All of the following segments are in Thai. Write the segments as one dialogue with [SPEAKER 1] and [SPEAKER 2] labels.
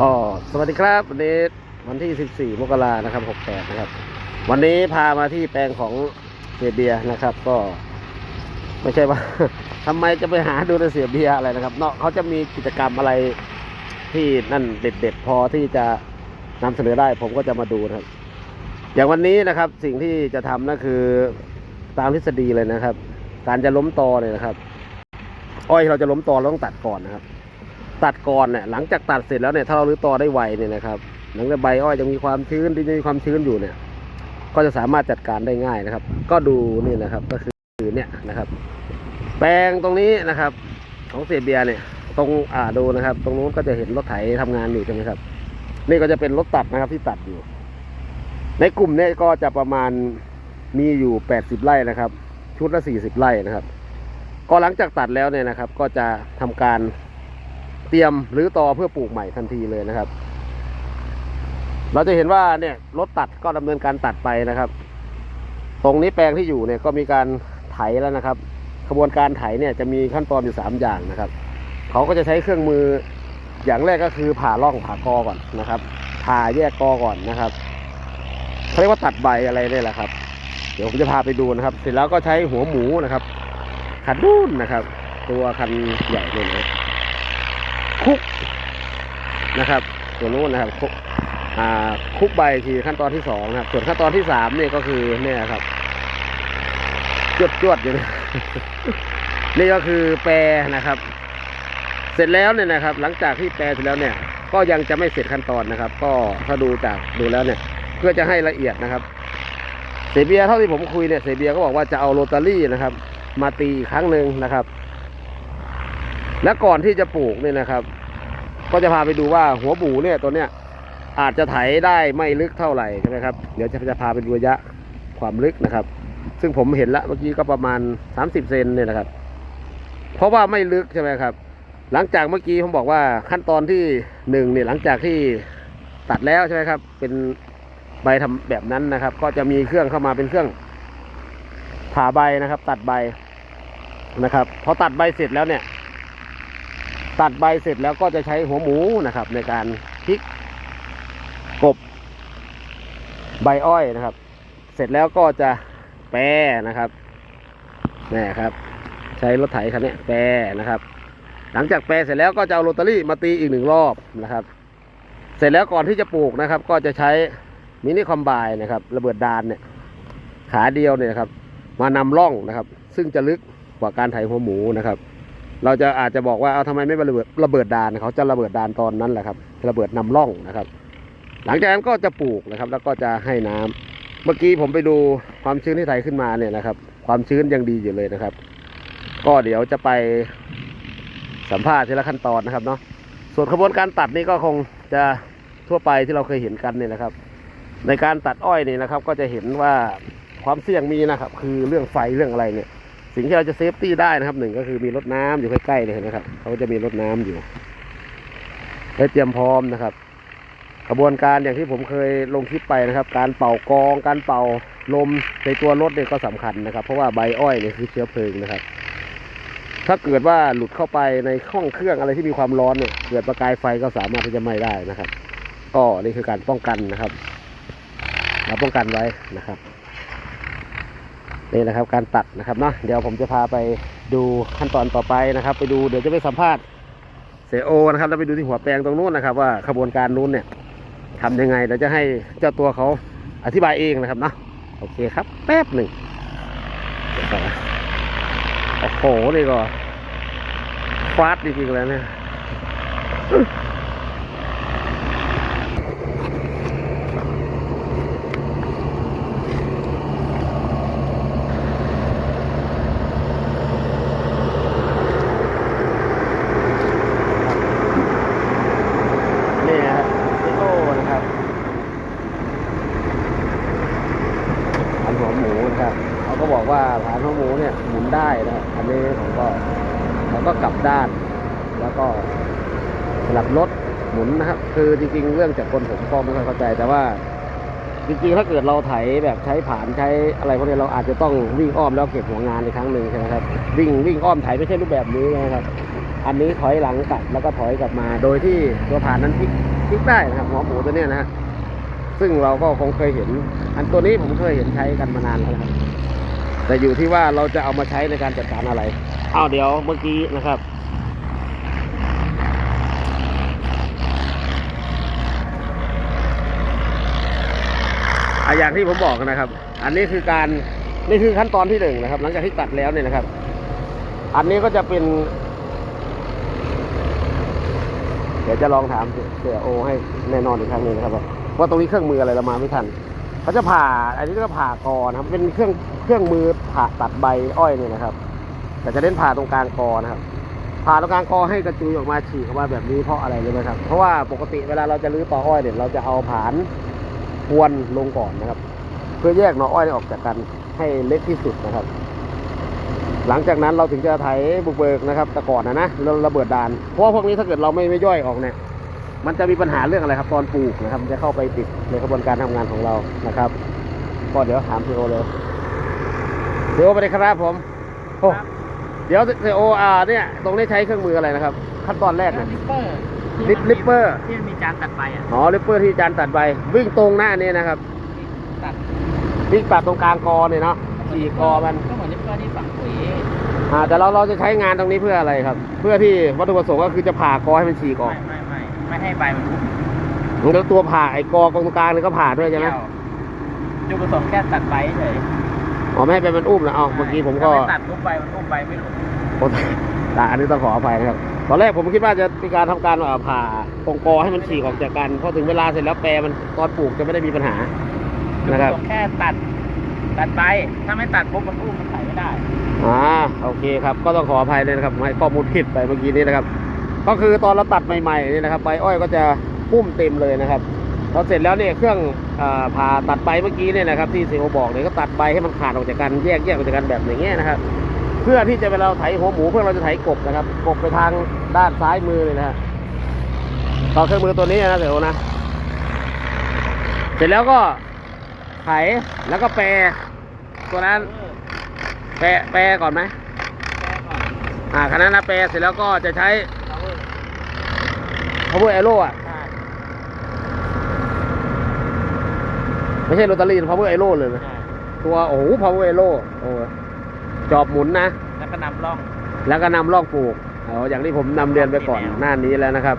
[SPEAKER 1] อ๋อสวัสดีครับ วันนี้วันที่ 14 มกรานะครับ 68 นะครับ วันนี้พามาที่แปลงของเสียเบียนะครับ ก็ไม่ใช่ว่าทำไมจะไปหาดูในเสียเบียอะไรนะครับ เนาะเขาจะมีกิจกรรมอะไรที่นั่นเด็ดๆพอที่จะนำเสนอได้ ผมก็จะมาดูนะครับ อย่างวันนี้นะครับ สิ่งที่จะทำนั่นคือตามทฤษฎีเลยนะครับ การจะล้มตอเนี่ยนะครับ อ้อยเราจะล้มตอเราต้องตัดก่อนนะครับ ตัดก่อนเนี่ยหลังจากตัดเสร็จแล้วเนี่ยถ้าเรารื้อตอได้ไวเนี่ยนะครับหลังจากใบอ้อยยังมีความชื้นดินยังมีความชื้นอยู่เนี่ย ก็จะสามารถจัดการได้ง่ายนะครับ ก็ดูนี่นะครับก็คือเนี่ยนะครับ แปลงตรงนี้นะครับ ของเสียเบียร์เนี่ยตรงอ่าดูนะครับ ตรงนู้นก็จะเห็นรถไถทำงานอยู่ใช่ไหมครับ นี่ก็จะเป็นรถตัดนะครับที่ตัดอยู่ ในกลุ่มเนี่ยก็จะประมาณมีอยู่80ไร่นะครับ ชุดละ40ไร่นะครับ ก็หลังจากตัดแล้วเนี่ยนะครับ ก็จะทำการ เตรียมหรือตอเพื่อปลูกใหม่ทันทีเลยนะครับ เราจะเห็นว่าเนี่ยรถตัดก็ดำเนินการตัดไปนะครับ ตรงนี้แปลงที่อยู่เนี่ยก็มีการไถแล้วนะครับกระบวนการไถเนี่ยจะมีขั้นตอนอยู่สามอย่างนะครับ เขาก็จะใช้เครื่องมืออย่างแรกก็คือผ่าร่องผ่ากอก่อนนะครับ ผ่าแยกกอก่อนนะครับเขาเรียกว่าตัดใบอะไรเนี่ยแหละครับ เดี๋ยวผมจะพาไปดูนะครับ เสร็จแล้วก็ใช้หัวหมูนะครับคันนู่นนะครับ ตัวคันใหญ่เลยนะ คุกนะครับ ตัวนู้นนะครับคุกคุกใบคือขั้นตอนที่สองนะครับ ส่วนขั้นตอนที่สามเนี่ยก็คือเนี่ยครับจวดจวดอยู่นะนี่ก็คือแปรนะครับ เสร็จแล้วเนี่ยนะครับ หลังจากที่แปรเสร็จแล้วเนี่ย ก็ยังจะไม่เสร็จขั้นตอนนะครับ ก็ถ้าดูจากดูแล้วเนี่ย เพื่อจะให้ละเอียดนะครับ เสเบียเท่าที่ผมคุยเนี่ยเสเบียก็บอกว่าจะเอาโรตารี่นะครับ มาตีอีกครั้งหนึ่งนะครับ และก่อนที่จะปลูกเนี่ยนะครับ ก็จะพาไปดูว่าหัวบูเนี่ยตัวเนี้ยอาจจะไถได้ไม่ลึกเท่าไหร่ใช่ไหมครับเดี๋ยวจะจะพาไปดูระยะความลึกนะครับ ซึ่งผมเห็นละเมื่อกี้ก็ประมาณ 30 เซนเนี่ยนะครับ เพราะว่าไม่ลึกใช่ไหมครับ หลังจากเมื่อกี้ผมบอกว่าขั้นตอนที่หนึ่งเนี่ยหลังจากที่ตัดแล้วใช่ไหมครับ เป็นใบทำแบบนั้นนะครับ ก็จะมีเครื่องเข้ามาเป็นเครื่องผ่าใบนะครับ ตัดใบนะครับพอตัดใบเสร็จแล้วเนี่ย ตัดใบเสร็จแล้วก็จะใช้หัวหมูนะครับ ในการพลิกกบใบอ้อยนะครับ เสร็จแล้วก็จะแปรนะครับนี่ครับ ใช้รถไถคันนี้แปรนะครับ หลังจากแปรเสร็จแล้วก็จะเอาโรตารี่มาตีอีกหนึ่งรอบนะครับ เสร็จแล้วก่อนที่จะปลูกนะครับ ก็จะใช้มินิคอมไบนะครับ ระเบิดดานเนี่ย ขาเดียวเนี่ยครับ มานำร่องนะครับ ซึ่งจะลึกกว่าการไถหัวหมูนะครับ เราจะอาจจะบอกว่าเอาทำไมไม่ระเบิดระเบิดดานเขาจะระเบิดดานตอนนั้นแหละครับระเบิดนำร่องนะครับ หลังจากนั้นก็จะปลูกนะครับ แล้วก็จะให้น้ำเมื่อกี้ผมไปดูความชื้นที่ไถขึ้นมาเนี่ยนะครับ ความชื้นยังดีอยู่เลยนะครับ ก็เดี๋ยวจะไปสัมภาษณ์ทีละขั้นตอนนะครับเนาะส่วนขบวนการตัดนี่ก็คงจะทั่วไปที่เราเคยเห็นกันเนี่ยนะครับ ในการตัดอ้อยนี่นะครับ ก็จะเห็นว่าความเสี่ยงมีนะครับ คือเรื่องไฟเรื่องอะไรเนี่ย สิ่งที่เราจะเซฟตี้ได้นะครับหนึ่งก็คือมีรถน้ำอยู่ใกล้ๆเลยนะครับเขาจะมีรถน้ำอยู่ให้เตรียมพร้อมนะครับกระบวนการอย่างที่ผมเคยลงคลิปไปนะครับ การเป่ากอง การเป่าลมในตัวรถเนี่ยก็สำคัญนะครับ เพราะว่าใบอ้อยเนี่ยคือเชื้อเพลิงนะครับ ถ้าเกิดว่าหลุดเข้าไปในห้องเครื่องอะไรที่มีความร้อนเนี่ยเกิดประกายไฟก็สามารถที่จะไหม้ได้นะครับ ก็นี่คือการป้องกันนะครับเราป้องกันไว้นะครับ นี่นะครับการตัดนะครับเนาะเดี๋ยวผมจะพาไปดูขั้นตอนต่อไปนะครับ ไปดูเดี๋ยวจะไปสัมภาษณ์เสยโอนะครับแล้วไปดูที่หัวแปลงตรงนู้นนะครับ ว่าขบวนการนู้นเนี่ยทำยังไงเดี๋ยวจะให้เจ้าตัวเขาอธิบายเองนะครับเนาะโอเคครับ แป๊บหนึ่งเดี๋ยวก่อนนะโอ้โหนี่ก็ฟาดจริงๆเลยเนี่ย นี่นะครับซิโก้นะครับผ่านหัวหมูนะครับเขาก็บอกว่าผ่านหัวหมูเนี่ยหมุนได้นะครับอันนี้ผมก็เขาก็กลับด้าน แล้วก็สลับรถหมุนนะ คือจริง ๆ เรื่องจากคนผมก็ไม่ค่อยเข้าใจ แต่ว่า จริงๆ ถ้าเกิดเราไถแบบใช้ผ่านใช้อะไรพวกนี้เราอาจจะต้องวิ่งอ้อมแล้วเก็บหัวงานอีกครั้งหนึ่งใช่ไหมครับวิ่งวิ่งอ้อมไถไม่ใช่รูปแบบนี้นะครับ อันนี้ถอยหลังกลับแล้วก็ถอยกลับมา โดยที่ตัวผ่านนั้นพลิกพลิกได้นะครับหัวหมูตัวเนี้ยนะฮะซึ่งเราก็คงเคยเห็น อันตัวนี้ผมเคยเห็นใช้กันมานานแล้วนะครับแต่อยู่ที่ว่าเราจะเอามาใช้ในการจัดการอะไรอ้าวเดี๋ยวเมื่อกี้นะครับ อะอย่างที่ผมบอกนะครับ อันนี้คือการนี่คือขั้นตอนที่หนึ่งนะครับ หลังจากที่ตัดแล้วเนี่ยนะครับ อันนี้ก็จะเป็น เดี๋ยวจะลองถามเสียโอ ให้แน่นอนอีกครั้งหนึ่งนะครับว่าตรงนี้เครื่องมืออะไรเรามาไม่ทันเขาจะผ่า อันนี้ก็ผ่ากอนะครับเป็นเครื่องเครื่องมือผ่าตัดใบอ้อยเนี่ยนะครับ แต่จะเน้นผ่าตรงกลางกอนะครับผ่าตรงกลางกอให้กระจุยออกมาฉีกออกมาแบบนี้เพราะอะไรรู้ไหมครับ เพราะว่าปกติเวลาเราจะรื้อตออ้อยเนี่ยเราจะเอาผาน พวนลงก่อนนะครับ เพื่อแยกหน่ออ้อยออกจากกันให้เล็กที่สุดนะครับ หลังจากนั้นเราถึงจะไถบุกเบิกนะครับแต่ก่อนนะนะเราระเบิดดานเพราะว่าพวกนี้ถ้าเกิดเราไม่ไม่ย่อยออกเนี่ยมันจะมีปัญหาเรื่องอะไรครับ ตอนปลูกนะครับมันจะเข้าไปติดในกระบวนการทำงานของเรานะครับก็เดี๋ยวถามเซโอเลยเซโอไปเลยครับผมโอ้เดี๋ยวเซโออ่าเนี่ยตรงนี้ใช้เครื่องมืออะไรนะครับ ขั้นตอนแรกนะ
[SPEAKER 2] ลิปเปอร์
[SPEAKER 1] ลิปลิปเปอร์
[SPEAKER 2] ที่มันมีจานตัดใบอะ
[SPEAKER 1] อ๋อลิปเปอร์ที่อาจารย์ตัดใบวิ่งตรงหน้านี้นะครับ
[SPEAKER 2] ตัด
[SPEAKER 1] วิ่งตัดตรงกลางกอเนี่ยเนาะฉีกกอมัน
[SPEAKER 2] ก็เหมือนลิปเปอร์ที่ฝังปุ๋ย
[SPEAKER 1] อ่าแต่เราเราจะใช้งานตรงนี้เพื่ออะไรครับ เพื่อที่วัตถุประสงค์ก็คือจะผ่ากอให้มันฉีกออก
[SPEAKER 2] ไม่ไม่ไม่ไม่ให้ใบมันรุด
[SPEAKER 1] แล้วตัวผ่าไอ้กอกองตรงกลางนี่ก็ผ่าด้วยใช่ไหม
[SPEAKER 2] จุดประสงค์แค่ตัดใบเฉย
[SPEAKER 1] อ๋อไม่ให้เป็นมันอุ้มนะเอาเมื่อกี้ผมก็
[SPEAKER 2] ถ้าไตัดทุกใบมันอุ้มใบไม่หลุด
[SPEAKER 1] โอ้แต่อันนี้ต้องขออภัยนะครับ ตอนแรกผมคิดว่าจะมีการทำการเอ่อผ่าตรงกอให้มันฉีกออกจากกันพอถึงเวลาเสร็จแล้วแปรมันตอนปลูกจะไม่ได้มีปัญหา
[SPEAKER 2] จุด
[SPEAKER 1] นะ
[SPEAKER 2] ป
[SPEAKER 1] ครั
[SPEAKER 2] ระ
[SPEAKER 1] บ
[SPEAKER 2] สงค์แค่ตัดตัดใบถ้าไม่ตัดปุ๊บมันอุ้มมันใส่ไม่ได้
[SPEAKER 1] อ่าโอเคครับ ก็ต้องขออภัยเลยนะครับให้ข้อมูลผิดไปเมื่อกี้นี้นะครับ ก็คือตอนเราตัดใหม่ๆนี่นะครับใบอ้อยก็จะปุ้มเต็มเลยนะครับพอเสร็จแล้วเนี่ยเครื่องอ่าผ่าตัดใบเมื่อกี้เนี่ยนะครับที่เซโอบอกเนี่ยก็ตัดใบให้มันขาดออกจากกันแยกแยกออกจากกันแบบอย่างเงี้ยนะครับเพื่อที่จะเวลาเราไถหัวหมูเพื่อเราจะไถกบนะครับ กบไปทางด้านซ้ายมือเลยนะฮะต่อเครื่องมือตัวนี้นะเดี๋ยวนะ เสร็จแล้วก็ไถแล้วก็แปรตัวนั้น แปรแปรก่อนไหมอ่าขณะนั้นนะแปรเสร็จแล้วก็จะใช้ power arrow อะไม่ใช่โรตารี่ power arrow เลยนะตัวโอ้โห power arrow โอ้ จอบหมุนนะ
[SPEAKER 2] แล้วก็นำร่อง
[SPEAKER 1] แล้วก็นำล่องปลูกเอาอย่างที่ผมนำเรียนไปก่อนหน้านี้แล้วนะครับ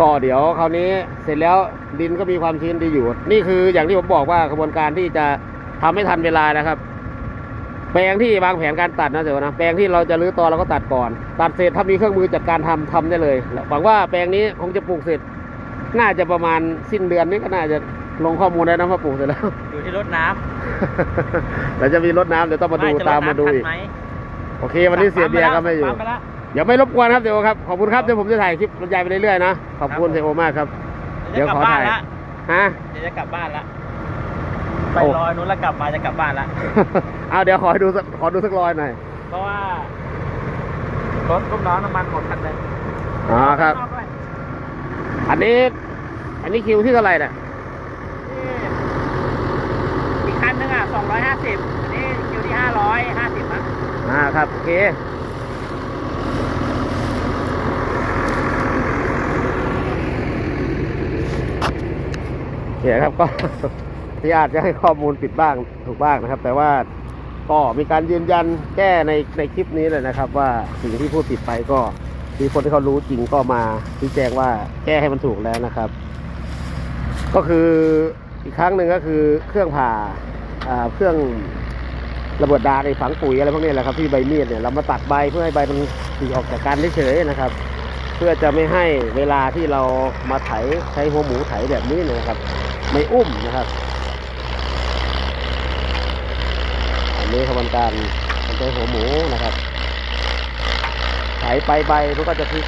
[SPEAKER 1] ก็เดี๋ยวคราวนี้เสร็จแล้วดินก็มีความชื้นดีอยู่ นี่คืออย่างที่ผมบอกว่ากระบวนการที่จะทำให้ทันเวลานะครับ แปลงที่วางแผนการตัดนะเดี๋ยวนะแปลงที่เราจะรื้อตอเราก็ตัดก่อน ตัดเสร็จถ้ามีเครื่องมือจัดการทำทำได้เลยหวังว่าแปลงนี้คงจะปลูกเสร็จ น่าจะประมาณสิ้นเดือนนี้ก็น่าจะ ลงข้อมูลได้นะว่าปลูกเสร็จแล้ว
[SPEAKER 2] อยู่ที่รถน้ำ
[SPEAKER 1] แต่จะมีรถน้ำเดี๋ยวต้องมาดู
[SPEAKER 2] ว่จะร
[SPEAKER 1] ตามมาดู
[SPEAKER 2] น้ำทัน
[SPEAKER 1] อีก
[SPEAKER 2] ไหม
[SPEAKER 1] โอเค วันนี้เสียเบียร์ก็ไม่อยู่
[SPEAKER 2] ปั๊ปแล้ว
[SPEAKER 1] อย่าไม่รบกวนครับเดี๋ยวครับ ขอบคุณครับเดี๋ยวผมจะถ่ายคลิปบรรยายไปเรื่อยๆนะ ขอบคุณ
[SPEAKER 2] ครับผม
[SPEAKER 1] เซโอมากครับ เดี๋
[SPEAKER 2] เดี๋
[SPEAKER 1] ย
[SPEAKER 2] ยวว
[SPEAKER 1] ข
[SPEAKER 2] ก
[SPEAKER 1] อ
[SPEAKER 2] ลับบ้าน
[SPEAKER 1] ถ่าย
[SPEAKER 2] ละ
[SPEAKER 1] ฮะ
[SPEAKER 2] เดี๋ยวจะกลับบ้านละไป
[SPEAKER 1] โอ้
[SPEAKER 2] รอยนู้นแล้วกลับมาจะกลับบ้านละ
[SPEAKER 1] เอาเดี๋ยวขอดูสักขอดูสักรอยหน่อย
[SPEAKER 2] เพราะว่ารถลูกน้องน้ำมันหมดคันเลย
[SPEAKER 1] อ๋อครับ
[SPEAKER 2] ข้างนอกด้วย
[SPEAKER 1] อันนี้ อันนี้คิวที่เท่าไหร่น่ะ
[SPEAKER 2] อีกคันหนึงอะสองร้อยห้าสิบอันนี้คิวที่ห้าร้อยห้าสิบอะ
[SPEAKER 1] อ่าครับโอเคเนี่ยครับก็ ที่อาจจะให้ข้อมูลผิดบ้างถูกบ้างนะครับ แต่ว่าก็มีการยืนยันแก้ในในคลิปนี้เลยนะครับ ว่าสิ่งที่พูดผิดไปก็มีคนที่เขารู้จริงก็มาชี้แจงว่าแก้ให้มันถูกแล้วนะครับ ก็คือ อีกครั้งหนึ่งก็คือเครื่องผ่าเครื่องระเบิดดาในฝังปุ๋ยอะไรพวกนี้แหละครับที่ใบมีดเนี่ยเรามาตัดใบเพื่อให้ใบมันฉีออกจากกันเฉยๆนะครับ เพื่อจะไม่ให้เวลาที่เรามาไถใช้หัวหมูไถแบบนี้นะครับ ไม่อุ้มนะครับอันนี้ขบวนการใช้หัวหมูนะครับไถไปใบมันก็จะพลิก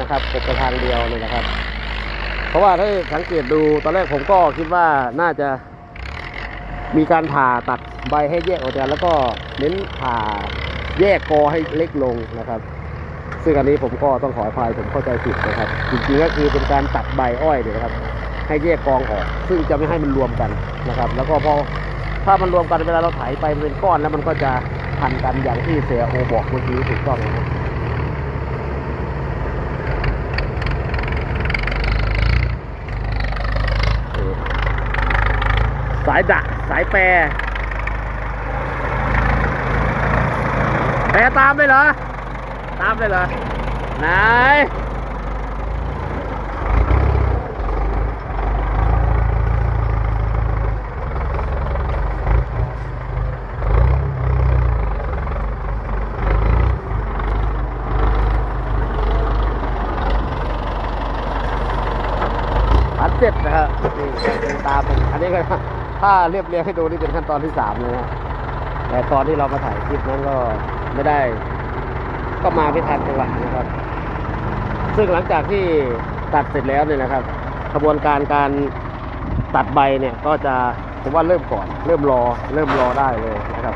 [SPEAKER 1] นะครับกบไปทางเดียวเลยนะครับ เพราะว่าถ้าสังเกตดูตอนแรกผมก็คิดว่าน่าจะมีการผ่าตัดใบให้แยกออกจากกันแล้วก็เน้นผ่าแยกกอให้เล็กลงนะครับ ซึ่งอันนี้ผมก็ต้องขออภัยผมเข้าใจผิดนะครับ จริงๆก็คือเป็นการตัดใบอ้อยเนี่ยนะครับ ให้แยกกองออก ซึ่งจะไม่ให้มันรวมกันนะครับ แล้วก็พอถ้ามันรวมกันเวลาเราไถไปมันเป็นก้อนแล้วมันก็จะพันกันอย่างที่เสียโอบอกเมื่อกี้ถูกต้องนะครับ สายดะสายแปรแปรตามเลยเหรอ ตามเลยเหรอ ไหนอันเจ็ดนะครับนี่ตามเป็นอันนี้ก็ ถ้าเรียบเรียงให้ดูนี่เป็นขั้นตอนที่สามเลยนะแต่ตอนที่เรามาถ่ายคลิปนั้นก็ไม่ได้ ก็มาไม่ทันจังหวะนะครับ ซึ่งหลังจากที่ตัดเสร็จแล้วเนี่ยนะครับกระบวนการการตัดใบเนี่ยก็จะผมว่าเริ่มก่อน เริ่มรอ เริ่มรอได้เลยนะครับ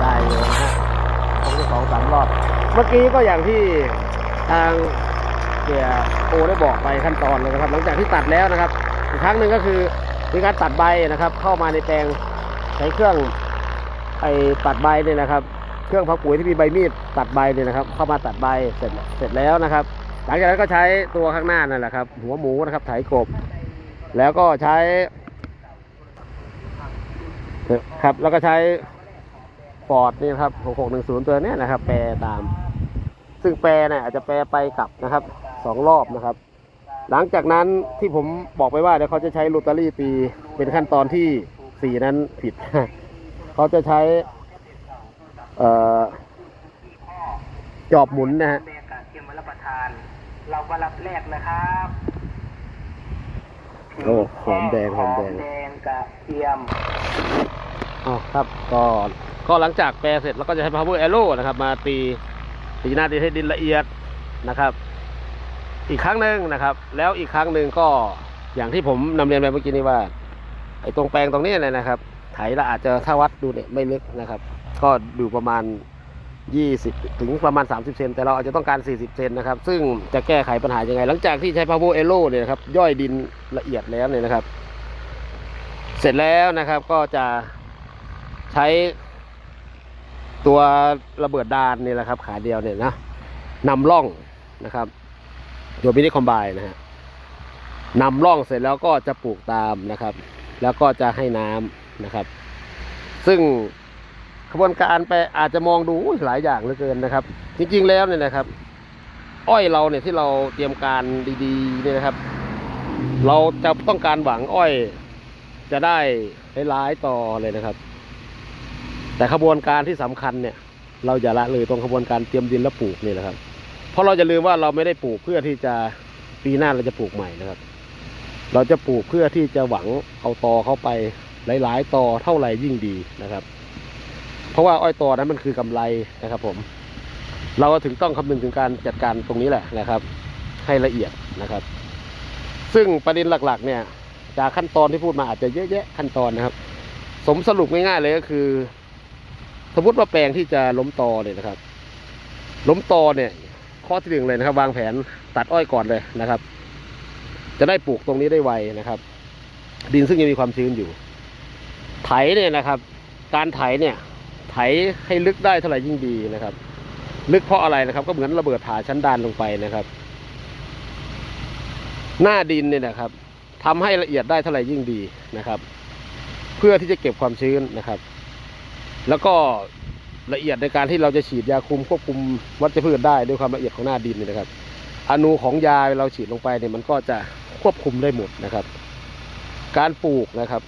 [SPEAKER 1] ได้เลยนะฮะคงจะสองสามรอบ เมื่อ กี้ก็อย่างที่ทางเสียโอได้บอกไปขั้นตอนเลยนะครับ หลังจากที่ตัดแล้วนะครับ อีกครั้งหนึ่งก็คือมีการตัดใบนะครับ เข้ามาในแปลงใช้เครื่องไอตัดใบเนี่ยนะครับ เครื่องพักปุ๋ยที่มีใบมีดตัดใบเนี่ยนะครับ เข้ามาตัดใบเสร็จเสร็จแล้วนะครับ หลังจากนั้นก็ใช้ตัวข้างหน้านั่นแหละครับ หัวหมูนะครับไถกบ แล้วก็ใช้ครับแล้วก็ใช้ฟอร์ดนี่ครับ6610ตัวนี้นะครับ แปรตาม ซึ่งแปรเนี่ยอาจจะแปรไปกลับนะครับสองรอบนะครับ หลังจากนั้นที่ผมบอกไปว่าเดี๋ยวเขาจะใช้โรตารี่ตีเป็นขั้นตอนที่สี่นั้นผิด เขาจะใช้เอ่อจอบหมุนนะฮะ
[SPEAKER 2] บรรยากาศเตรียมไว้รับประทานเราก็รับแรกนะครับ
[SPEAKER 1] โอ้หอมแดงหอมแดง
[SPEAKER 2] แดงกระเทียม
[SPEAKER 1] อ๋อครับก็ก็หลังจากแปรเสร็จแล้วก็จะใช้ power arrow นะครับ มาตี ตีหน้าดินให้ดินละเอียดนะครับ อีกครั้งหนึ่งนะครับ แล้วอีกครั้งหนึ่งก็อย่างที่ผมนำเรียนไปเมื่อกี้นี้ว่า ไอ้ตรงแปลงตรงนี้เนี่ยนะครับ ไถละอาจจะถ้าวัดดูเนี่ยไม่ลึกนะครับ ก็ดูประมาณ 20 ถึงประมาณ 30 เซนแต่เราอาจจะต้องการ 40 เซนนะครับ ซึ่งจะแก้ไขปัญหายังไง หลังจากที่ใช้ power arrow เนี่ยนะครับย่อยดินละเอียดแล้วเนี่ยนะครับ เสร็จแล้วนะครับก็จะใช้ ตัวระเบิดดานนี่แหละครับ ขาเดียวเนี่ยนะนำร่องนะครับตัวมินิคอมไบนะฮะนำร่องเสร็จแล้วก็จะปลูกตามนะครับ แล้วก็จะให้น้ำนะครับ ซึ่งขบวนการไปอาจจะมองดูหลายอย่างเหลือเกินนะครับ จริงๆแล้วเนี่ยนะครับ อ้อยเราเนี่ยที่เราเตรียมการดีๆเนี่ยนะครับ เราจะต้องการหวังอ้อยจะได้หลายๆต่อเลยนะครับ แต่ขบวนการที่สำคัญเนี่ย เราอย่าละเลยตรงขบวนการเตรียมดินและปลูกนี่แหละครับ เพราะเราจะลืมว่าเราไม่ได้ปลูกเพื่อที่จะปีหน้าเราจะปลูกใหม่นะครับ เราจะปลูกเพื่อที่จะหวังเอาตอเข้าไปหลาย ๆตอเท่าไหร่ยิ่งดีนะครับ เพราะว่าอ้อยตอนั้นมันคือกำไรนะครับ ผม เราก็ถึงต้องคำนึงถึงการจัดการตรงนี้แหละนะครับ ให้ละเอียดนะครับ ซึ่งประเด็นหลักๆ เนี่ย จากขั้นตอนที่พูดมาอาจจะเยอะแยะขั้นตอนนะครับ สมสรุปง่ายๆเลยก็คือ สมมติว่าแปลงที่จะล้มตอเนี่ยนะครับ ล้มตอเนี่ย ข้อที่หนึ่งเลยนะครับ วางแผนตัดอ้อยก่อนเลยนะครับ จะได้ปลูกตรงนี้ได้ไวนะครับ ดินซึ่งยังมีความชื้นอยู่ ไถเนี่ยนะครับ การไถเนี่ย ไถให้ลึกได้เท่าไหร่ยิ่งดีนะครับ ลึกเพราะอะไรนะครับ ก็เหมือนระเบิดผาชั้นดานลงไปนะครับ หน้าดินเนี่ยนะครับทำให้ละเอียดได้เท่าไหร่ยิ่งดีนะครับ เพื่อที่จะเก็บความชื้นนะครับ แล้วก็ละเอียดในการที่เราจะฉีดยาคุมควบคุมวัชพืชได้ด้วยความละเอียดของหน้าดินนี่นะครับอนูของยาเราฉีดลงไปเนี่ยมันก็จะควบคุมได้หมดนะครับ การปลูกนะครับ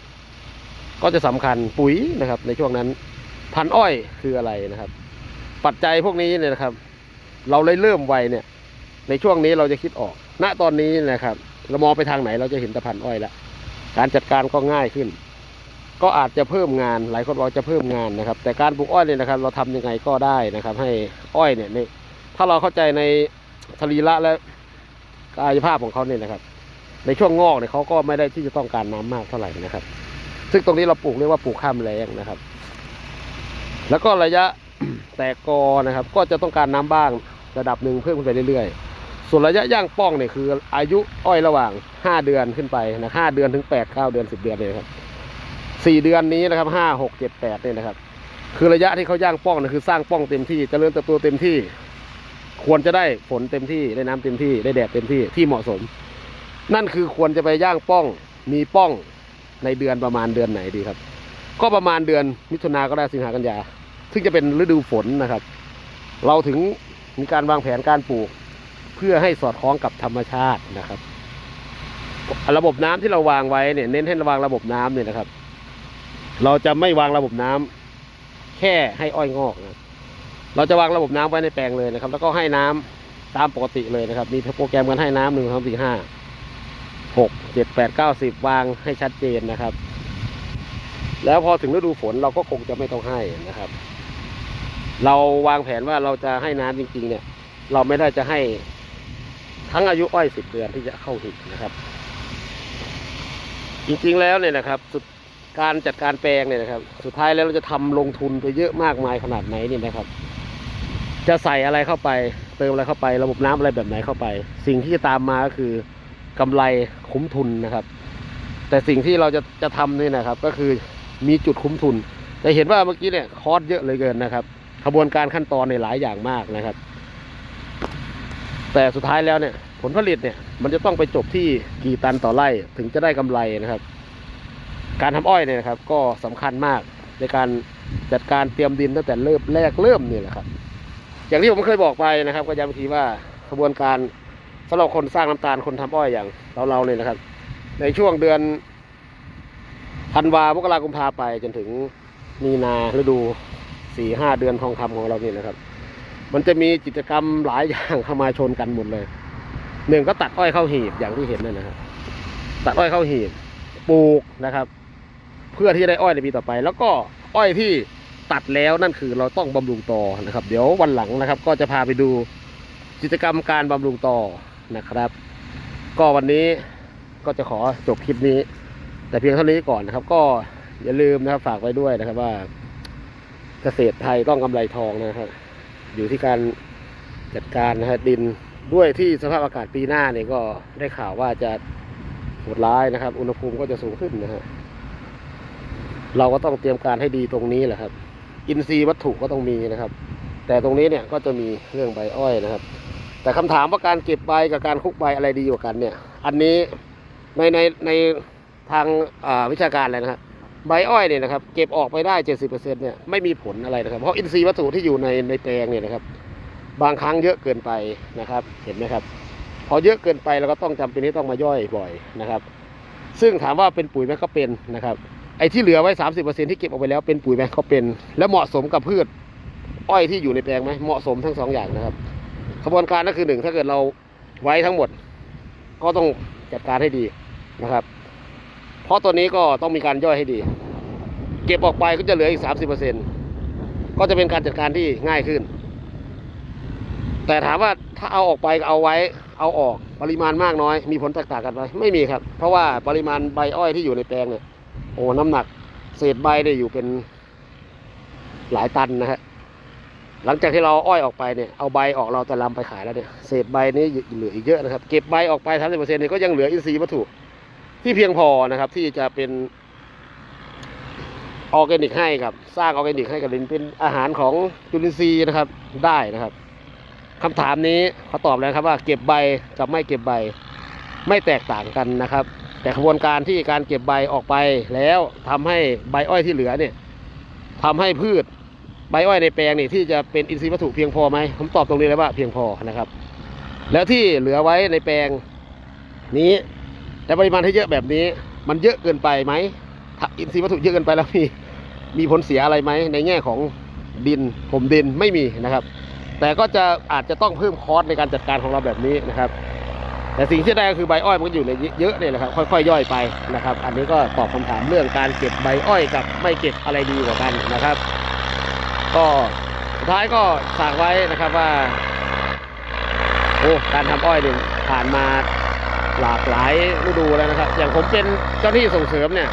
[SPEAKER 1] ก็จะสำคัญปุ๋ยนะครับ ในช่วงนั้นพันอ้อยคืออะไรนะครับ ปัจจัยพวกนี้เนี่ยนะครับ เราเลยเริ่มไวเนี่ย ในช่วงนี้เราจะคิดออก ณตอนนี้นะครับ เรามองไปทางไหนเราจะเห็นตะพันอ้อยแล้วการจัดการก็ง่ายขึ้น ก็อาจจะเพิ่มงาน หลายคนบอกจะเพิ่มงานนะครับ แต่การปลูกอ้อยเนี่ยนะครับ เราทำยังไงก็ได้นะครับ ให้อ้อยเนี่ยถ้าเราเข้าใจในสรีระและกายภาพของเขาเนี่ยนะครับ ในช่วงงอกเนี่ยเขาก็ไม่ได้ที่จะต้องการน้ำมากเท่าไหร่นะครับ ซึ่งตรงนี้เราปลูกเรียกว่าปลูกข้ามแรงนะครับ แล้วก็ระยะแตกกอนะครับ ก็จะต้องการน้ำบ้างระดับหนึ่งเพิ่มขึ้นไปเรื่อยๆ ส่วนระยะย่างป้องเนี่ยคือ อายุอ้อยระหว่าง 5 เดือนขึ้นไปนะ5เดือนถึง8 9เดือน 10 เดือนเลยครับ 4เดือนนี้นะครับ5 6 7 8เจ็ดแปดเนี่ยนะครับ คือระยะที่เขาย่างป้องเนี่ยคือสร้างป้องเต็มที่เจริญเติบโตเต็มที่ ควรจะได้ฝนเต็มที่ได้น้ำเต็มที่ได้แดดเต็มที่ที่เหมาะสม นั่นคือควรจะไปย่างป้องมีป้องในเดือนประมาณเดือนไหนดีครับ ก็ประมาณเดือนมิถุนาก็ได้สิงหากันยา ซึ่งจะเป็นฤดูฝนนะครับ เราถึงมีการวางแผนการปลูก เพื่อให้สอดคล้องกับธรรมชาตินะครับ ระบบน้ำที่เราวางไว้เนี่ยเน้นให้ระวางระบบน้ำเนี่ยนะครับ เราจะไม่วางระบบน้ำแค่ให้อ้อยงอกนะเราจะวางระบบน้ำไว้ในแปลงเลยนะครับ แล้วก็ให้น้ำตามปกติเลยนะครับ มีโปรแกรมการให้น้ำหนึ่งสองสี่ห้าหกเจ็ดแปดเก้าสิบวางให้ชัดเจนนะครับ แล้วพอถึงฤดูฝนเราก็คงจะไม่ต้องให้นะครับ เราวางแผนว่าเราจะให้น้ำจริง ๆ เนี่ย เราไม่ได้จะให้ทั้งอายุอ้อยสิบเดือนที่จะเข้าหิบนะครับ จริงๆแล้วเนี่ยนะครับสุด การจัดการแปลงเนี่ยนะครับ สุดท้ายแล้วเราจะทำลงทุนไปเยอะมากมายขนาดไหนเนี่ยนะครับ จะใส่อะไรเข้าไป เติมอะไรเข้าไป ระบบน้ำอะไรแบบไหนเข้าไป สิ่งที่จะตามมาก็คือกำไรคุ้มทุนนะครับ แต่สิ่งที่เราจะจะทำนี่นะครับ ก็คือมีจุดคุ้มทุนจะเห็นว่าเมื่อกี้เนี่ยคอสเยอะเลยเกินนะครับขบวนการขั้นตอนในหลายอย่างมากนะครับ แต่สุดท้ายแล้วเนี่ย ผลผลิตเนี่ย มันจะต้องไปจบที่กี่ตันต่อไร่ถึงจะได้กำไรนะครับ การทำอ้อยเนี่ยนะครับ ก็สำคัญมากในการจัดการเตรียมดินตั้งแต่เริ่มแรกเริ่มนี่แหละครับ อย่างที่ผมเคยบอกไปนะครับ ก็ย้ำอีกทีว่าขบวนการสำหรับคนสร้างน้ำตาลคนทำอ้อยอย่างเราเราๆเนี่ยนะครับ ในช่วงเดือนธันวามกราคมพาไปจนถึงมีนาฤดูสี่ห้าเดือนทองคำของเราเนี่ยนะครับ มันจะมีกิจกรรมหลายอย่างเข้ามาชนกันหมดเลยหนึ่งก็ตัดอ้อยเข้าหีบอย่างที่เห็นนั่นนะครับตัดอ้อยเข้าหีบปลูกนะครับ เพื่อที่จะได้อ้อยในปีต่อไป แล้วก็อ้อยที่ตัดแล้วนั่นคือเราต้องบำรุงต่อนะครับ เดี๋ยววันหลังนะครับ ก็จะพาไปดูกิจกรรมการบำรุงต่อนะครับ ก็วันนี้ก็จะขอจบคลิปนี้ แต่เพียงเท่านี้ก่อนนะครับ ก็อย่าลืมนะครับฝากไว้ด้วยนะครับว่า เกษตรไทยต้องกำไรทองนะครับ อยู่ที่การจัดการนะฮะดินด้วยที่สภาพอากาศปีหน้าเนี่ยก็ได้ข่าวว่าจะโหดร้ายนะครับ อุณหภูมิก็จะสูงขึ้นนะฮะ เราก็ต้องเตรียมการให้ดีตรงนี้แหละครับ อินทรีย์วัตถุก็ต้องมีนะครับ แต่ตรงนี้เนี่ยก็จะมีเรื่องใบอ้อยนะครับ แต่คำถามว่าการเก็บใบกับการคลุกใบอะไรดีกว่ากันเนี่ย อันนี้ในในในทางวิชาการเลยนะครับใบอ้อยเนี่ยนะครับเก็บออกไปได้เจ็ดสิบเปอร์เซ็นเนี่ยไม่มีผลอะไรนะครับ เพราะอินทรีย์วัตถุที่อยู่ในในแปลงเนี่ยนะครับ บางครั้งเยอะเกินไปนะครับ เห็นไหมครับ พอเยอะเกินไปเราก็ต้องจำเป็นที่ต้องมาย่อยบ่อยนะครับ ซึ่งถามว่าเป็นปุ๋ยไหมก็เป็นนะครับ ไอ้ที่เหลือไว้สามสิบเปอร์เซ็นที่เก็บออกไปแล้วเป็นปุ๋ยไหมก็เป็น แล้วเหมาะสมกับพืช อ้อยที่อยู่ในแปลงไหมเหมาะสมทั้งสองอย่างนะครับกระบวนการก็คือหนึ่งถ้าเกิดเราไว้ทั้งหมด ก็ต้องจัดการให้ดีนะครับ เพราะตัวนี้ก็ต้องมีการย่อยให้ดี เก็บออกไปก็จะเหลืออีกสามสิบเปอร์เซ็นก็จะเป็นการจัดการที่ง่ายขึ้น แต่ถามว่าถ้าเอาออกไปเอาไว้ เอาออกปริมาณมากน้อย มีผลแตกต่างกันไหมไม่มีครับ เพราะว่าปริมาณใบอ้อยที่อยู่ในแปลงเนี่ย โอ้น้ำหนักเศษใบได้อยู่เป็นหลายตันนะฮะหลังจากที่เราอ้อยออกไปเนี่ยเอาใบออกเราจะลำไปขายแล้วเนี่ยเศษใบนี้เหลืออีกเยอะนะครับ เก็บใบออกไปสามสิบเปอร์เซ็นต์เนี่ยก็ยังเหลืออินทรีย์วัตถุที่เพียงพอนะครับ ที่จะเป็นออร์แกนิกให้กับ สร้างออร์แกนิกให้กับลินเป็นอาหารของจุลินทรีย์นะครับได้นะครับคำถามนี้เขาตอบแล้วครับว่า เก็บใบกับไม่เก็บใบไม่แตกต่างกันนะครับ แต่กระบวนการที่การเก็บใบออกไปแล้วทำให้ใบอ้อยที่เหลือเนี่ยทำให้พืชใบอ้อยในแปลงนี่ที่จะเป็นอินทรีย์วัตถุเพียงพอไหมผมตอบตรงนี้เลยว่าเพียงพอนะครับ แล้วที่เหลือไว้ในแปลงนี้แต่ปริมาณที่เยอะแบบนี้ มันเยอะเกินไปไหมถ้าอินทรีย์วัตถุเยอะเกินไปแล้วมีมีผลเสียอะไรไหมในแง่ของดินผมดินไม่มีนะครับ แต่ก็จะอาจจะต้องเพิ่มคอสในการจัดการของเราแบบนี้นะครับ แต่สิ่งที่ได้ก็คือใบอ้อยมันก็อยู่ในเยอะเนี่ยแหละครับ ค่อยๆย่อยไปนะครับ อันนี้ก็ตอบคำถามเรื่องการเก็บใบอ้อยกับไม่เก็บอะไรดีกว่ากันนะครับ ก็สุดท้ายก็ฝากไว้นะครับว่าโอ้การทำอ้อยเนี่ยผ่านมาหลากหลายฤดูแล้วนะครับ อย่างผมเป็นเจ้าหน้าที่ส่งเสริมเนี่ย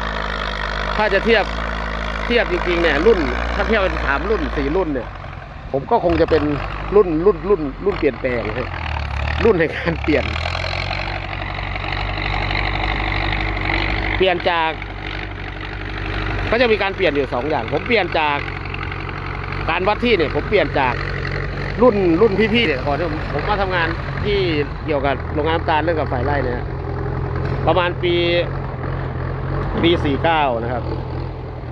[SPEAKER 1] ถ้าจะเทียบเทียบจริงๆเนี่ยรุ่น ถ้าเทียบเป็นสามรุ่นสี่รุ่นเนี่ย ผมก็คงจะเป็นรุ่นรุ่นรุ่นรุ่นเปลี่ยนแปลงรุ่นในการเปลี่ยน เปลี่ยนจาก ก็จะมีการเปลี่ยนอยู่สองอย่าง ผมเปลี่ยนจากการวัดที่เนี่ย ผมเปลี่ยนจากรุ่นรุ่นพี่ๆเนี่ยก่อนที่ผมผมมาทำงานที่เกี่ยวกับโรงงานน้ำตาลเรื่องกับไฟไร่เนี่ยประมาณปีปีสี่เก้านะครับ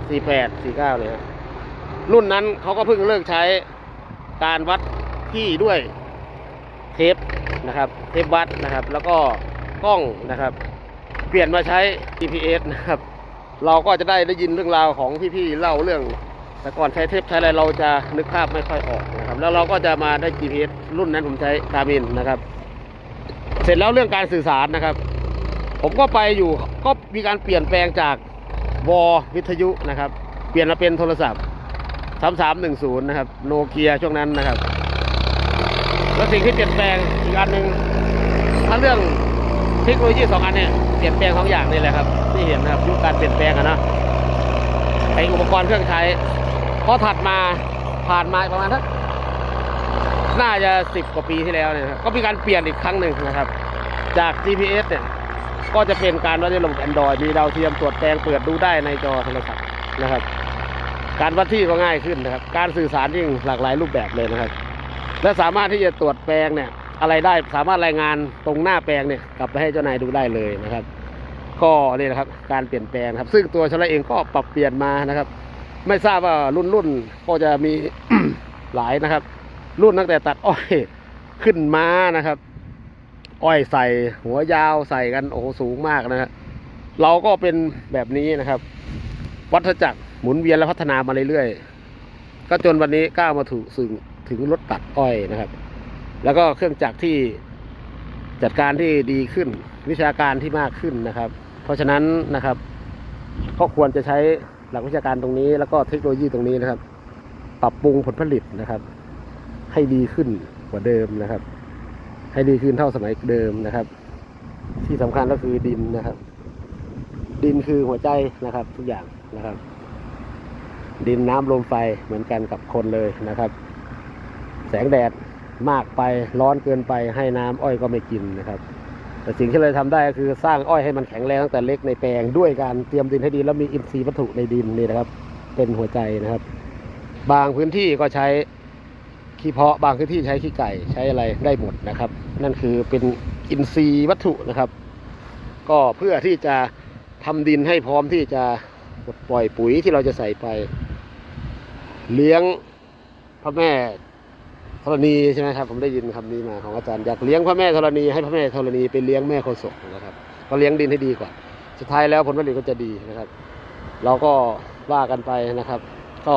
[SPEAKER 1] สี่แปดสี่เก้าเนี่ยรุ่นนั้นเขาก็เพิ่งเลิกใช้การวัดที่ด้วยเทปนะครับ เทปวัดนะครับ แล้วก็กล้องนะครับ เปลี่ยนมาใช้ GPS นะครับ เราก็จะได้ได้ยินเรื่องราวของพี่ๆเล่าเรื่อง แต่ก่อนใช้เทปใช้อะไรเราจะนึกภาพไม่ค่อยออกนะครับ แล้วเราก็จะมาได้ GPS รุ่นนั้นผมใช้กามินนะครับ เสร็จแล้วเรื่องการสื่อสารนะครับ ผมก็ไปอยู่ก็มีการเปลี่ยนแปลงจากวอวิทยุนะครับ เปลี่ยนมาเป็นโทรศัพท์สามสามหนึ่งศูนย์นะครับ โนเกียช่วงนั้นนะครับ แล้วสิ่งที่เปลี่ยนแปลงอีกอันหนึ่งถ้าเรื่อง ทคโนโลยีสองอันเนี่ยเปลี่ยนแปลงสองอย่างนี่แหละครับที่เห็นนะครับยุคการเปลี่ยนแปลงอะนะไออุปกรณ์เครื่องใช้พอถัดมาผ่านมาประมาณสักน่าจะสิบกว่าปีที่แล้วเนี่ยครับก็มีการเปลี่ยนอีกครั้งหนึ่งนะครับ จาก GPS เนี่ยก็จะเป็นการวัดด้วยระบบ Android มีดาวเทียมตรวจแปลงเปิดดูได้ในจอโทรศัพท์นะครับ การวัดที่ก็ง่ายขึ้นนะครับ การสื่อสารยิ่งหลากหลายรูปแบบเลยนะครับ และสามารถที่จะตรวจแปลงเนี่ย อะไรได้สามารถรายงานตรงหน้าแปลงเนี่ยกลับไปให้เจ้านายดูได้เลยนะครับ ก็นี่นะครับการเปลี่ยนแปลงครับ ซึ่งตัวชลเองก็ปรับเปลี่ยนมานะครับ ไม่ทราบว่ารุ่นรุ่นก็จะมีหลายนะครับ รุ่นตั้งแต่ตัดอ้อยขึ้นม้านะครับ อ้อยใส่หัวยาวใส่กันโอ้โหสูงมากนะครับเราก็เป็นแบบนี้นะครับ วัฏจักรหมุนเวียนและพัฒนามาเรื่อยๆก็จนวันนี้ก้าวมาถึงถึงรถตัดอ้อยนะครับ แล้วก็เครื่องจักรที่จัดการที่ดีขึ้น วิชาการที่มากขึ้นนะครับ เพราะฉะนั้นนะครับก็ควรจะใช้หลักวิชาการตรงนี้ แล้วก็เทคโนโลยีตรงนี้นะครับ ปรับปรุงผลผลิตนะครับ ให้ดีขึ้นกว่าเดิมนะครับ ให้ดีขึ้นเท่าสมัยเดิมนะครับ ที่สำคัญก็คือดินนะครับ ดินคือหัวใจนะครับ ทุกอย่างนะครับ ดินน้ำลมไฟเหมือนกันกับคนเลยนะครับ แสงแดด มากไปร้อนเกินไปให้น้ำอ้อยก็ไม่กินนะครับ แต่สิ่งที่เราทำได้ก็คือสร้างอ้อยให้มันแข็งแรงตั้งแต่เล็กในแปลงด้วยการเตรียมดินให้ดีแล้วมีอินทรีย์วัตถุในดินนี่นะครับ เป็นหัวใจนะครับ บางพื้นที่ก็ใช้ขี้เพาะบางพื้นที่ใช้ขี้ไก่ใช้อะไรได้หมดนะครับ นั่นคือเป็นอินทรีย์วัตถุนะครับ ก็เพื่อที่จะทำดินให้พร้อมที่จะปล่อยปุ๋ยที่เราจะใส่ไป เลี้ยงพระแม่ ธรณีใช่ไหมครับผมได้ยินคำนี้มาของอาจารย์อยากเลี้ยงพระแม่ธรณีให้พระแม่ธรณีไปเลี้ยงแม่โคศกนะครับก็เลี้ยงดินให้ดีก่อนสุดท้ายแล้วผลผลิตก็จะดีนะครับ เราก็ว่ากันไปนะครับ ก็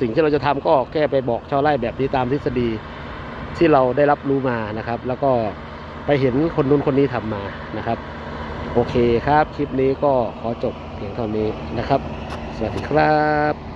[SPEAKER 1] สิ่งที่เราจะทำก็แค่ไปบอกชาวไร่แบบนี้ตามทฤษฎีที่เราได้รับรู้มานะครับ แล้วก็ไปเห็นคนนู้นคนนี้ทำมานะครับ โอเคครับ คลิปนี้ก็ขอจบเพียงเท่านี้นะครับ สวัสดีครับ